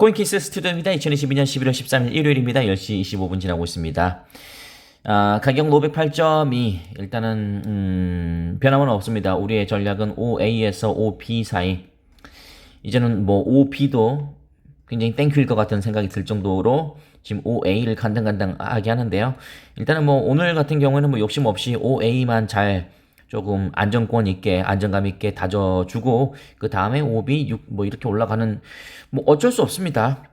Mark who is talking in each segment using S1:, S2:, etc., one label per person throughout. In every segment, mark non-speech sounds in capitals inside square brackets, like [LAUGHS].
S1: 코인키스 스튜디오입니다. 2022년 11월 13일 일요일입니다. 10시 25분 지나고 있습니다. 아, 가격 508점이 일단은 음, 변함은 없습니다. 우리의 전략은 OA에서 OB 사이. 이제는 뭐 OB도 굉장히 땡큐일 것 같은 생각이 들 정도로 지금 OA를 간당간당하게 하는데요. 일단은 뭐 오늘 같은 경우에는 뭐 욕심 없이 OA만 잘 조금 안정권 있게 안정감 있게 다져주고 그 다음에 5B 6뭐 이렇게 올라가는 뭐 어쩔 수 없습니다.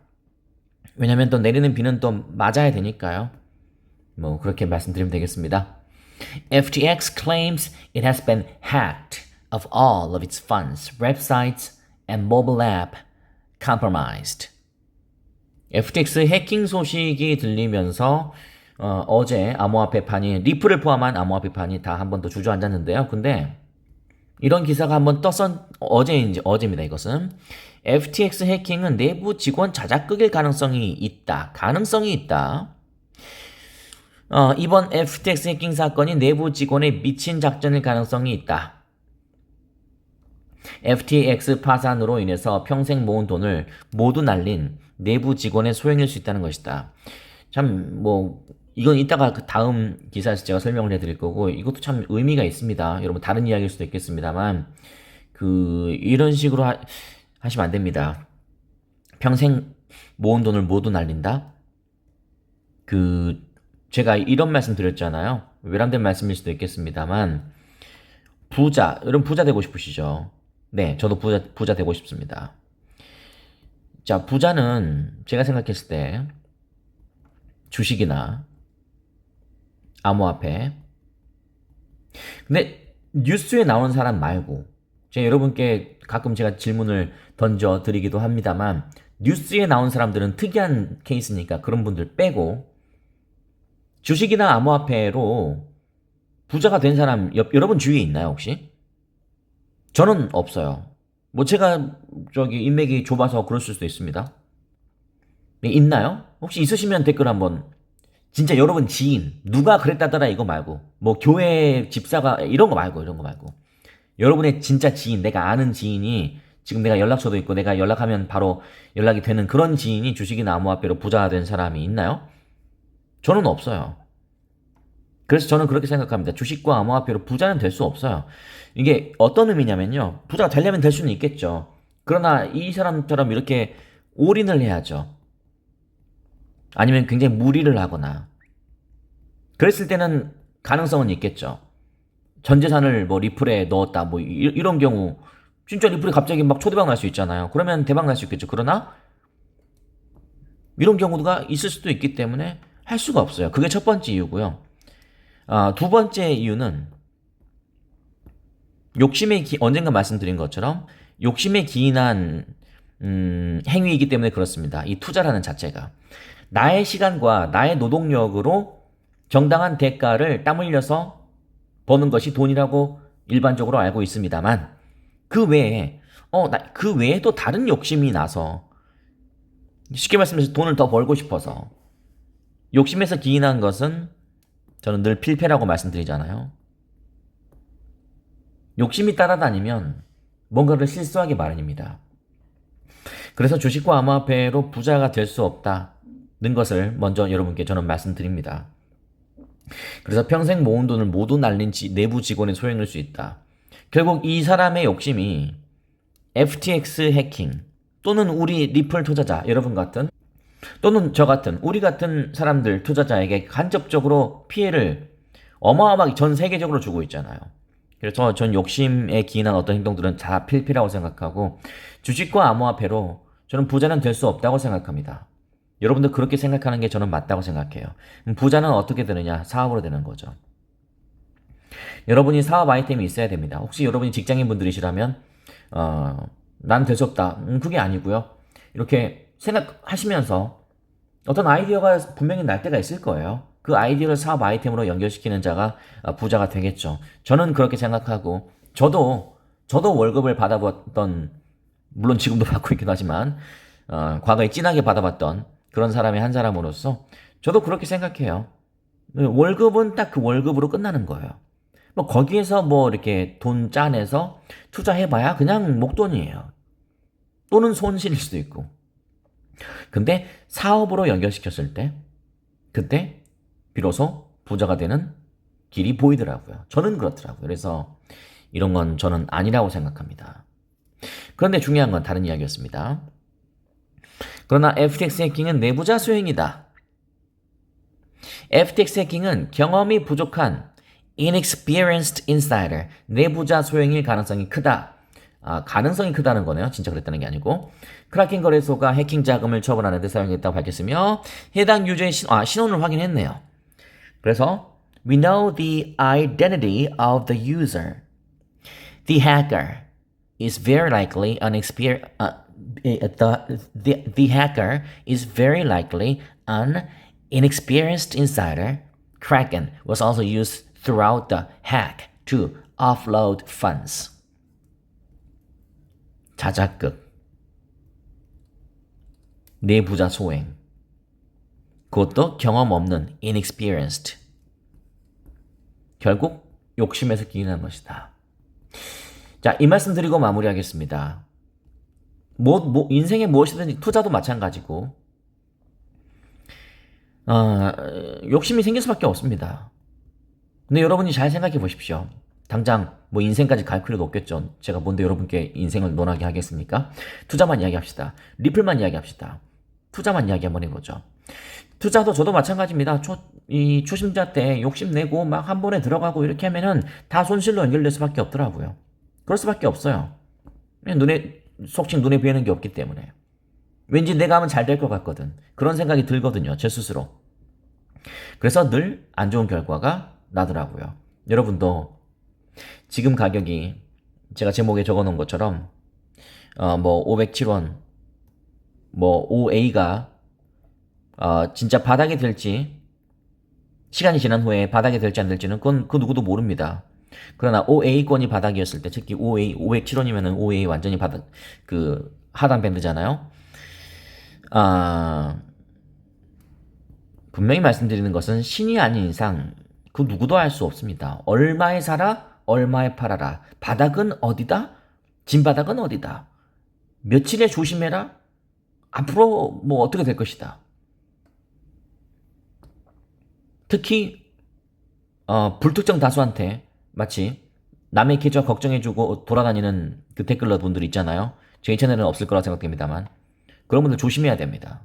S1: 왜냐면 또 내리는 비는 또 맞아야 되니까요. 뭐 그렇게 말씀드리면 되겠습니다. FTX claims it has been hacked of all of its funds, websites and mobile app compromised. FTX 해킹 소식이 들리면서 어, 제 암호화폐 판이 리플을 포함한 암호화폐 판이 다 한 번 더 주저앉았는데요. 근데 이런 기사가 한 번 떴었 어제인지 어제입니다. 이것은 FTX 해킹은 내부 직원 자작극일 가능성이 있다. 가능성이 있다. 어, 이번 FTX 해킹 사건이 내부 직원의 미친 작전일 가능성이 있다. FTX 파산으로 인해서 평생 모은 돈을 모두 날린 내부 직원의 소행일 수 있다는 것이다. 참, 뭐, 이건 이따가 그 다음 기사에서 제가 설명을 해드릴 거고, 이것도 참 의미가 있습니다. 여러분, 다른 이야기일 수도 있겠습니다만, 그, 이런 식으로 하, 하시면 안 됩니다. 평생 모은 돈을 모두 날린다? 그, 제가 이런 말씀 드렸잖아요. 외람된 말씀일 수도 있겠습니다만, 부자, 여러분 부자 되고 싶으시죠? 네, 저도 부자, 부자 되고 싶습니다. 자, 부자는 제가 생각했을 때 주식이나 암호화폐. 근데 뉴스에 나오는 사람 말고 제가 여러분께 가끔 제가 질문을 던져 드리기도 합니다만 뉴스에 나온 사람들은 특이한 케이스니까 그런 분들 빼고 주식이나 암호화폐로 부자가 된 사람 여, 여러분 주위에 있나요 혹시? 저는 없어요. 뭐 제가 저기 인맥이 좁아서 그럴 수도 있습니다. 네, 있나요? 혹시 있으시면 댓글 한번 진짜 여러분 지인 누가 그랬다더라 이거 말고 뭐 교회 집사가 이런 거 말고 이런 거 말고 여러분의 진짜 지인 내가 아는 지인이 지금 내가 연락처도 있고 내가 연락하면 바로 연락이 되는 그런 지인이 주식이나 암호화폐로 부자가 된 사람이 있나요? 저는 없어요. 그래서 저는 그렇게 생각합니다. 주식과 암호화폐로 부자는 될 수 없어요. 이게 어떤 의미냐면요. 부자가 되려면 될 수는 있겠죠. 그러나 이 사람처럼 이렇게 올인을 해야죠. 아니면 굉장히 무리를 하거나. 그랬을 때는 가능성은 있겠죠. 전 재산을 뭐 리플에 넣었다. 뭐 이, 런 경우 진짜 리플이 갑자기 막 초대박 날 수 있잖아요. 그러면 대박 날 수 있겠죠. 그러나 이런 경우가 있을 수도 있기 때문에 할 수가 없어요. 그게 첫 번째 이유고요. 아, 두 번째 이유는 욕심의 기, 언젠가 말씀드린 것처럼 욕심에 기인한 음, 행위이기 때문에 그렇습니다. 이 투자라는 자체가 나의 시간과 나의 노동력으로 정당한 대가를 땀 흘려서 버는 것이 돈이라고 일반적으로 알고 있습니다만 그 외에 어, 나, 그 외에 또 다른 욕심이 나서 쉽게 말씀해서 돈을 더 벌고 싶어서 욕심에서 기인한 것은 저는 늘 필패라고 말씀드리잖아요. 욕심이 따라다니면 뭔가를 실수하기 마련입니다. 그래서 주식과 암호화폐로 부자가 될 수 없다 는 것을 먼저 여러분께 저는 말씀드립니다. 그래서 평생 모은 돈을 모두 날린 지, 내부 직원의 소행일 수 있다. 결국 이 사람의 욕심이 FTX 해킹 또는 우리 리플 투자자 여러분 같은 또는 저 같은 우리 같은 사람들 투자자에게 간접적으로 피해를 어마어마하게 전 세계적으로 주고 있잖아요. 그래서 전 욕심에 기인한 어떤 행동들은 다 필피라고 생각하고 주식과 암호화폐로 저는 부자는 될 수 없다고 생각합니다. 여러분들 그렇게 생각하는 게 저는 맞다고 생각해요. 부자는 어떻게 되느냐? 사업으로 되는 거죠. 여러분이 사업 아이템이 있어야 됩니다. 혹시 여러분이 직장인 분들이시라면 어, 나는 될수 없다. 음, 그게 아니고요. 이렇게 생각하시면서 어떤 아이디어가 분명히 날 때가 있을 거예요. 그 아이디어를 사업 아이템으로 연결시키는 자가 어, 부자가 되겠죠. 저는 그렇게 생각하고 저도 저도 월급을 받아봤던 물론 지금도 [LAUGHS] 받고 있긴 하지만 어, 과거에 진하게 받아봤던 그런 사람의 한 사람으로서 저도 그렇게 생각해요. 월급은 딱 그 월급으로 끝나는 거예요. 뭐 거기에서 뭐 이렇게 돈 짜내서 투자해봐야 그냥 목돈이에요. 또는 손실일 수도 있고. 근데 사업으로 연결시켰을 때 그때 비로소 부자가 되는 길이 보이더라고요. 저는 그렇더라고요. 그래서 이런 건 저는 아니라고 생각합니다. 그런데 중요한 건 다른 이야기였습니다. 그러나 FTX 해킹은 내부자 수행이다. FTX 해킹은 경험이 부족한 inexperienced insider, 내부자 소행일 가능성이 크다. 아, 가능성이 크다는 거네요. 진짜 그랬다는 게 아니고. 크라켄 거래소가 해킹 자금을 처분하는 데 사용했다고 밝혔으며 해당 유저의 신, 아, 신원을 확인했네요. 그래서 we know the identity of the user. The hacker is very likely an exper- uh, the, the, the hacker is very likely an inexperienced insider. Kraken was also used throughout the hack to offload funds. 자작극. 내부자 소행. 그것도 경험 없는 inexperienced. 결국 욕심에서 기인한 것이다. 자, 이 말씀 드리고 마무리하겠습니다. 뭐, 뭐, 인생에 무엇이든지 투자도 마찬가지고, 어, 욕심이 생길 수밖에 없습니다. 근데 여러분이 잘 생각해 보십시오. 당장 뭐 인생까지 갈 필요도 없겠죠. 제가 뭔데 여러분께 인생을 논하게 하겠습니까? 투자만 이야기합시다. 리플만 이야기합시다. 투자만 이야기 한번 해보죠. 투자도 저도 마찬가지입니다. 초, 이 초심자 때 욕심내고 막 한 번에 들어가고 이렇게 하면은 다 손실로 연결될 수밖에 없더라고요. 그럴 수밖에 없어요. 눈에, 속칭 눈에 보이는 게 없기 때문에. 왠지 내가 하면 잘 될 것 같거든. 그런 생각이 들거든요. 제 스스로. 그래서 늘 안 좋은 결과가 나더라고요. 여러분도 지금 가격이 제가 제목에 적어 놓은 것처럼 어, 뭐 507원 뭐 5A가 어, 진짜 바닥이 될지 시간이 지난 후에 바닥이 될지 안 될지는 그건 그 누구도 모릅니다. 그러나 5A권이 바닥이었을 때 특히 5A 507원이면은 5A 완전히 바닥 그 하단 밴드잖아요. 아 분명히 말씀드리는 것은 신이 아닌 이상 그 누구도 알 수 없습니다. 얼마에 사라, 얼마에 팔아라. 바닥은 어디다? 진바닥은 어디다? 며칠에 조심해라? 앞으로 뭐 어떻게 될 것이다. 특히 어, 불특정 다수한테 마치 남의 계좌 걱정해주고 돌아다니는 그 댓글러 분들 있잖아요. 제 채널에는 없을 거라 생각됩니다만 그런 분들 조심해야 됩니다.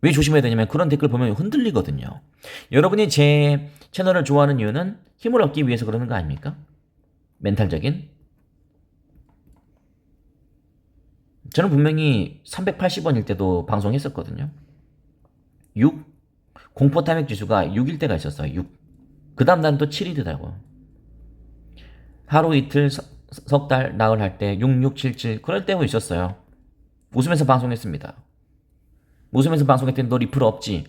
S1: 왜 조심해야 되냐면 그런 댓글 보면 흔들리거든요. 여러분이 제 채널을 좋아하는 이유는 힘을 얻기 위해서 그러는 거 아닙니까? 멘탈적인. 저는 분명히 380원일 때도 방송했었거든요. 6. 공포 탐욕 지수가 6일 때가 있었어요. 6. 그 다음 날은 또 7이 되더라고요. 하루 이틀 석 달 나흘 할 때 6, 6, 7, 7 그럴 때도 있었어요. 웃으면서 방송했습니다. 웃으면서 방송했더니 너 리플 없지?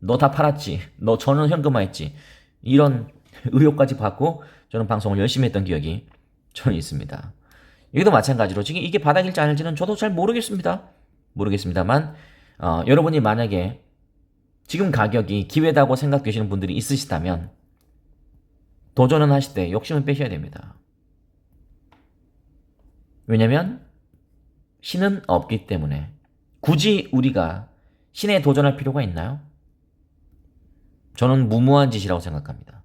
S1: 너 다 팔았지? 너 전원 현금화했지? 이런 의혹까지 받고 저는 방송을 열심히 했던 기억이 저는 있습니다. 여기도 마찬가지로 지금 이게 바닥일지 아닐지는 저도 잘 모르겠습니다. 모르겠습니다만 어, 여러분이 만약에 지금 가격이 기회다고 생각되시는 분들이 있으시다면 도전은 하실 때 욕심은 빼셔야 됩니다. 왜냐면 신은 없기 때문에 굳이 우리가 신에 도전할 필요가 있나요? 저는 무모한 짓이라고 생각합니다.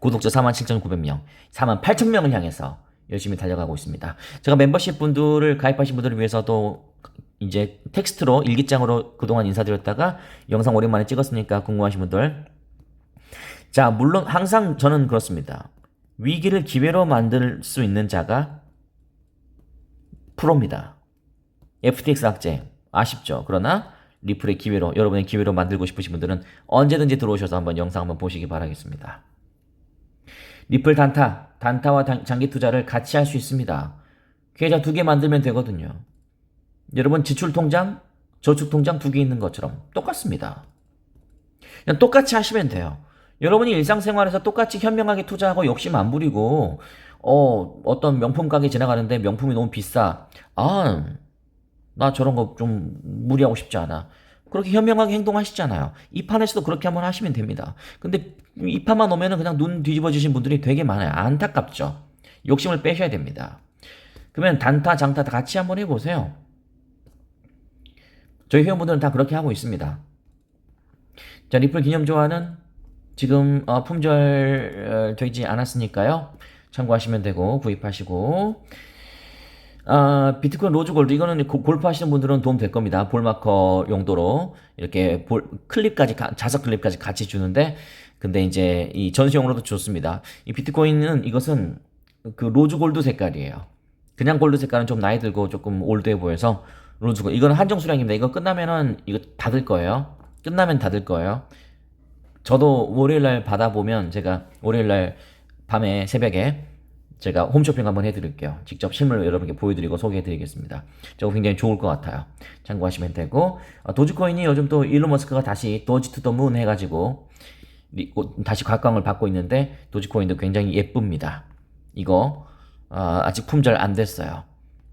S1: 구독자 47,900명, 48,000명을 향해서 열심히 달려가고 있습니다. 제가 멤버십 분들을 가입하신 분들을 위해서도 이제 텍스트로 일기장으로 그동안 인사드렸다가 영상 오랜만에 찍었으니까 궁금하신 분들 자 물론 항상 저는 그렇습니다. 위기를 기회로 만들 수 있는 자가 프로입니다. FTX 악재 아쉽죠. 그러나 리플의 기회로 여러분의 기회로 만들고 싶으신 분들은 언제든지 들어오셔서 한번 영상 한번 보시기 바라겠습니다. 리플 단타, 단타와 장기 투자를 같이 할 수 있습니다. 계좌 두 개 만들면 되거든요. 여러분 지출 통장, 저축 통장 두 개 있는 것처럼 똑같습니다. 그냥 똑같이 하시면 돼요. 여러분이 일상생활에서 똑같이 현명하게 투자하고 욕심 안 부리고 어 어떤 명품 가게 지나가는데 명품이 너무 비싸. 아, 나 저런 거 좀 무리하고 싶지 않아. 그렇게 현명하게 행동하시잖아요. 이 판에서도 그렇게 한번 하시면 됩니다. 근데 이 판만 오면은 그냥 눈 뒤집어지신 분들이 되게 많아요. 안타깝죠. 욕심을 빼셔야 됩니다. 그러면 단타, 장타 다 같이 한번 해보세요. 저희 회원분들은 다 그렇게 하고 있습니다. 자, 리플 기념 조화는 지금 어, 품절 어, 되지 않았으니까요. 참고하시면 되고 구입하시고 아, 비트코인 로즈 골드 이거는 고- 골프 하시는 분들은 도움 될 겁니다. 볼마커 용도로 이렇게 볼 클립까지 가- 자석 클립까지 같이 주는데 근데 이제 이 전시용으로도 좋습니다. 이 비트코인은 이것은 그 로즈 골드 색깔이에요. 그냥 골드 색깔은 좀 나이 들고 조금 올드해 보여서 로즈 골드 이거는 한정 수량입니다. 이거 끝나면은 이거 닫을 거예요. 끝나면 닫을 거예요. 저도 월요일날 받아보면 제가 월요일날 밤에 새벽에 제가 홈쇼핑 한번 해드릴게요. 직접 실물 여러분께 보여드리고 소개해드리겠습니다. 저거 굉장히 좋을 것 같아요. 참고하시면 되고 어, 도지코인이 요즘 또 일론 머스크가 다시 도지 투더문 해가지고 다시 각광을 받고 있는데 도지코인도 굉장히 예쁩니다. 이거 어, 아직 품절 안 됐어요.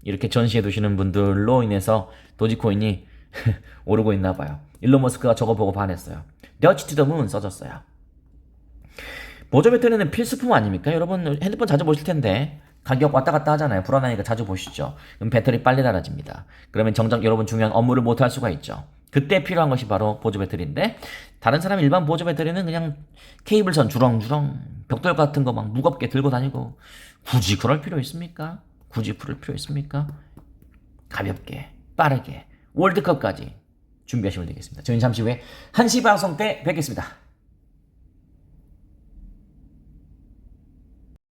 S1: 이렇게 전시해 두시는 분들로 인해서 도지코인이 [LAUGHS] 오르고 있나 봐요. 일론 머스크가 저거 보고 반했어요. 더치 투더문 써줬어요. 보조 배터리는 필수품 아닙니까? 여러분 핸드폰 자주 보실 텐데 가격 왔다 갔다 하잖아요. 불안하니까 자주 보시죠. 그럼 배터리 빨리 닳아집니다. 그러면 정작 여러분 중요한 업무를 못 할 수가 있죠. 그때 필요한 것이 바로 보조 배터리인데 다른 사람 일반 보조 배터리는 그냥 케이블선 주렁주렁 벽돌 같은 거 막 무겁게 들고 다니고 굳이 그럴 필요 있습니까? 굳이 그럴 필요 있습니까? 가볍게 빠르게 월드컵까지 준비하시면 되겠습니다. 저희는 잠시 후에 1시 방송 때 뵙겠습니다.